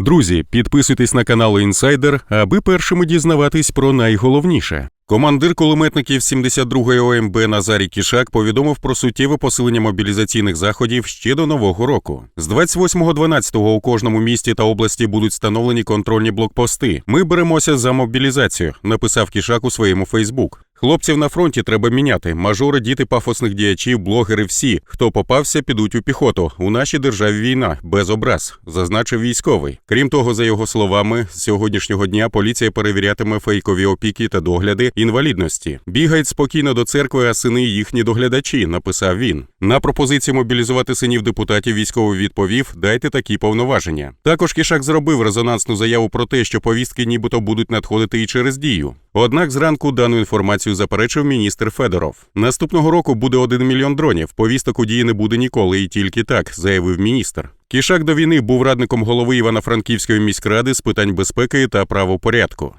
Друзі, підписуйтесь на канал Інсайдер, аби першими дізнаватись про найголовніше. Командир кулеметників 72-ї ОМБ Назарій Кішак повідомив про суттєве посилення мобілізаційних заходів ще до нового року. З 28.12 у кожному місті та області будуть встановлені контрольні блокпости. Ми беремося за мобілізацію, написав Кішак у своєму Фейсбук. Хлопців на фронті треба міняти. Мажори, діти пафосних діячів, блогери, всі, хто попався, підуть у піхоту. У нашій державі війна без образ, зазначив військовий. Крім того, за його словами, з сьогоднішнього дня поліція перевірятиме фейкові опіки та догляди інвалідності. Бігають спокійно до церкви, а сини їхні доглядачі, написав він. На пропозицію мобілізувати синів депутатів військовий відповів: дайте такі повноваження. Також Кішак зробив резонансну заяву про те, що повістки нібито будуть надходити і через дію. Однак зранку дану інформацію заперечив міністр Федоров. Наступного року буде один мільйон дронів. Повісток у дії не буде ніколи, і тільки так, заявив міністр. Кішак до війни був радником голови Івано-Франківської міськради з питань безпеки та правопорядку.